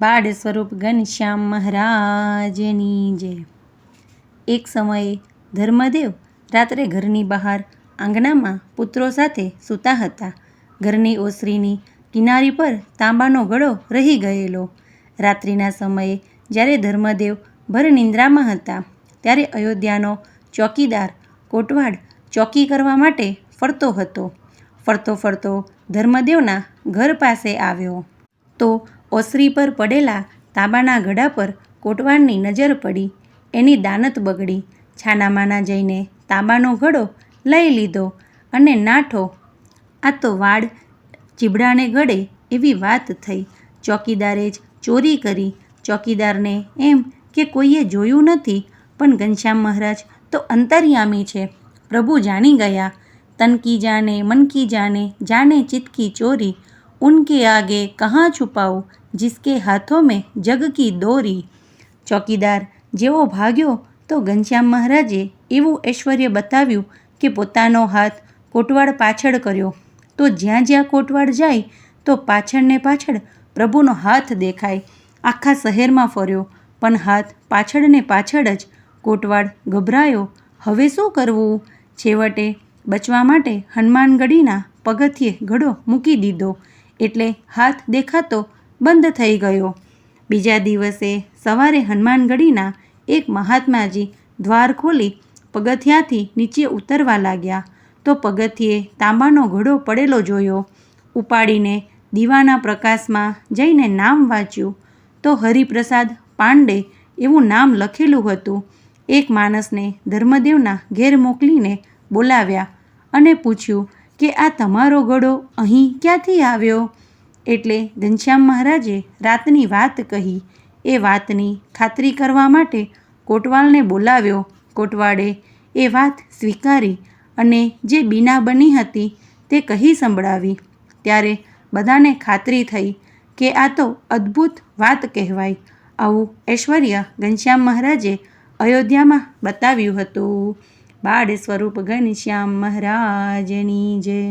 બાળ સ્વરૂપ ઘનશ્યામ મહારાજની જય. એક સમયે ધર્મદેવ રાત્રે ઘરની બહાર આંગણામાં પુત્રો સાથે સૂતા હતા. ઘરની ઓસરીની કિનારી પર તાંબાનો ગળો રહી ગયેલો. રાત્રિના સમયે જ્યારે ધર્મદેવ ભર નિંદ્રામાં હતા, ત્યારે અયોધ્યાનો ચોકીદાર કોટવાડ ચોકી કરવા માટે ફરતો હતો. ફરતો ફરતો ધર્મદેવના ઘર પાસે આવ્યો. તો ઓસરી પર પડેલા તાંબાના ઘડા પર કોટવાણની નજર પડી. એની દાનત બગડી. છાનામાના જઈને તાંબાનો ઘડો લઈ લીધો અને નાઠો. આ તો વાડ ચીબડાને ગળે એવી વાત થઈ. ચોકીદારે જ ચોરી કરી. ચોકીદારને એમ કે કોઈએ જોયું નથી, પણ ઘનશ્યામ મહારાજ તો અંતર્યામી છે. પ્રભુ જાણી ગયા. તનકી જાને મનકી જાને જાને ચિતકી ચોરી. ઉનકે આગે કહાં છુપાઉં? જિસકે હાથો મેં જગ કી દોરી ચોકીદાર જેવો ભાગ્યો તો ઘનશ્યામ મહારાજે એવું ઐશ્વર્ય બતાવ્યું કે પોતાનો હાથ કોટવાડ પાછળ કર્યો. તો જ્યાં જ્યાં કોટવાડ જાય, તો પાછળને પાછળ પ્રભુનો હાથ દેખાય. આખા શહેરમાં ફર્યો, પણ હાથ પાછળ ને પાછળ જ કોટવાડ ગભરાયો. હવે શું કરવું? છેવટે બચવા માટે હનુમાનગઢીના પગથિયે ઘડો મૂકી દીધો. એટલે હાથ દેખાતો બંધ થઈ ગયો. બીજા દિવસે સવારે હનુમાનગઢીના એક મહાત્માજી દ્વાર ખોલી પગથિયાથી નીચે ઉતરવા લાગ્યા. તો પગથિયે તાંબાનો ઘડો પડેલો જોયો. ઉપાડીને દીવાના પ્રકાશમાં જઈને નામ વાંચ્યું. તો હરિપ્રસાદ પાંડે એવું નામ લખેલું હતું. એક માણસને ધર્મદેવના ઘેર મોકલીને બોલાવ્યા અને પૂછ્યું કે આ તમારો ઘડો અહીં ક્યાંથી આવ્યો? એટલે ઘનશ્યામ મહારાજે રાતની વાત કહી. એ વાતની ખાતરી કરવા માટે કોટવાલને બોલાવ્યો. કોટવાડે એ વાત સ્વીકારી અને જે બીના બની હતી તે કહી સંભળાવી. ત્યારે બધાને ખાતરી થઈ કે આ તો અદ્ભુત વાત કહેવાય. આવું ઐશ્વર્ય ઘનશ્યામ મહારાજે અયોધ્યામાં બતાવ્યું હતું. બાળ સ્વરૂપ ઘનશ્યામ મહારાજની જય.